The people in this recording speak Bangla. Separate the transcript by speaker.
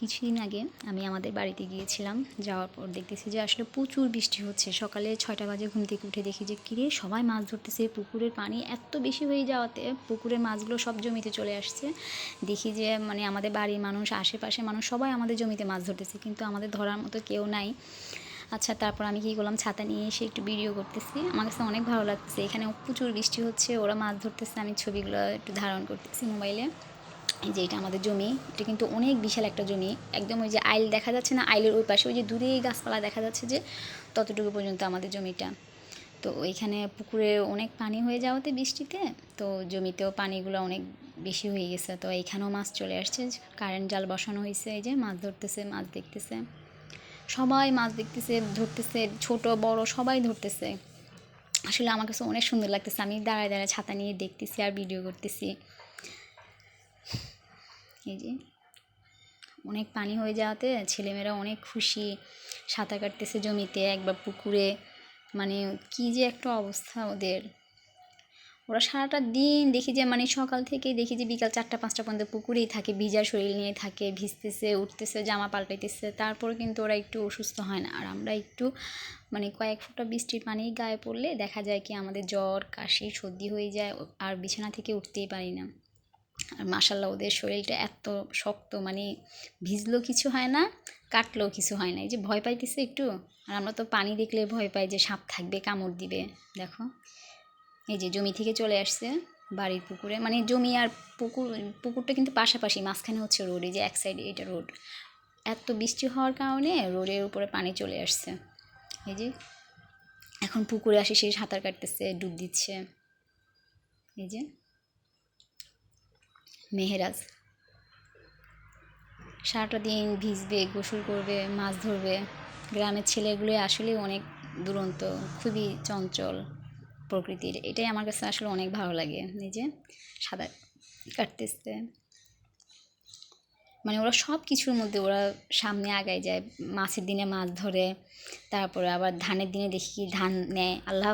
Speaker 1: কিছুদিন আগে আমি আমাদের বাড়িতে গিয়েছিলাম, যাওয়ার পর দেখতেছি যে আসলে প্রচুর বৃষ্টি হচ্ছে। সকালে ছয়টা বাজে ঘুম থেকে উঠে দেখি যে, কিরে, সবাই মাছ ধরতেছে, পুকুরের পানি এত বেশি হয়ে যাওয়াতে পুকুরের মাছগুলো সব জমিতে চলে আসছে। দেখি যে মানে আমাদের বাড়ির মানুষ আশেপাশে মানুষ সবাই আমাদের জমিতে মাছ ধরতেছে, কিন্তু আমাদের ধরার মতো কেউ নাই। আচ্ছা তারপর আমি কী করলাম, ছাতা নিয়ে এসে একটু ভিডিও করতেছি। আমার কাছে অনেক ভালো লাগতেছে এখানে প্রচুর বৃষ্টি হচ্ছে, ওরা মাছ ধরতেছে, আমি ছবিগুলো একটু ধারণ করতেছি মোবাইলে। এই যে এটা আমাদের জমি, এটা কিন্তু অনেক বিশাল একটা জমি। একদম ওই যে আইল দেখা যাচ্ছে না, আইলের ওই পাশে, ওই যে দূরে গাছপালা দেখা যাচ্ছে যে, ততটুকু পর্যন্ত আমাদের জমিটা। তো ওইখানে পুকুরে অনেক পানি হয়ে যাওয়াতে বৃষ্টিতে, তো জমিতেও পানিগুলো অনেক বেশি হয়ে গেছে। তো এইখানেও মাছ চলে আসছে কারেন্ট জাল বসানো হয়েছে, এই যে মাছ ধরতেছে, মাছ দেখতেছে। সবাই মাছ দেখতেছে, ধরতেছে, ছোট, বড়, সবাই ধরতেছে। আসলে আমার কাছে অনেক সুন্দর লাগতেছে, আমি দাঁড়ায় দাঁড়ায় ছাতা নিয়ে দেখতেছি আর ভিডিও করতেছি। এই যে অনেক পানি হয়ে যাওয়াতে ছেলেমেয়েরা অনেক খুশি, সাঁতার কাটতেছে জমিতে, একবার পুকুরে। মানে কি যে একটা অবস্থা ওদের। ওরা সারাটা দিন দেখি যে মানে সকাল থেকে দেখি যে, বিকাল চারটা, পাঁচটা পর্যন্ত পুকুরেই থাকে, ভিজা শরীর নিয়ে থাকে, ভিজতেছে, উঠতেছে, জামা পাল্টাইতেছে। তারপর কিন্তু ওরা একটু অসুস্থ হয় না। আর আমরা একটু মানে কয়েক ফোঁটা বৃষ্টির পানি গায়ে পড়লে দেখা যায় কি আমাদের জ্বর, কাশি, সর্দি হয়ে যায়, আর বিছানা থেকে উঠতেই পারি না। আর মাসাল্লাহ ওদের শরীরটা এত শক্ত মানে ভিজলেও কিছু হয় না, কাটলেও কিছু হয় না। এই যে ভয় পাইতেছে একটু, আর আমরা তো পানি দেখলে ভয় পাই যে সাপ থাকবে, কামড় দিবে, দেখো। এই যে জমি থেকে চলে আসছে বাড়ির পুকুরে মানে জমি আর পুকুর, পুকুরটা কিন্তু পাশাপাশি, মাঝখানে হচ্ছে রোড, এই যে এক সাইডে এটা রোড। এত বৃষ্টি হওয়ার কারণে রোডের উপরে পানি চলে আসছে। এই যে এখন পুকুরে আসে, সে সাঁতার কাটতেছে, ডুব দিচ্ছে। এই যে মেহেরাজ। সারাটা দিন ভিজবে, গোসল করবে, মাছ ধরবে। গ্রামের ছেলেগুলো আসলে অনেক দুরন্ত, খুবই চঞ্চল প্রকৃতির। এটাই আমার কাছে আসলে অনেক ভালো লাগে, নিজে সাঁতার কাটতেছে। মানে ওরা সব কিছুর মধ্যে ওরা সামনে আগায় যায়, মাছের দিনে মাছ ধরে, তারপরে আবার ধানের দিনে দেখি ধান নেয়, আল্লাহ।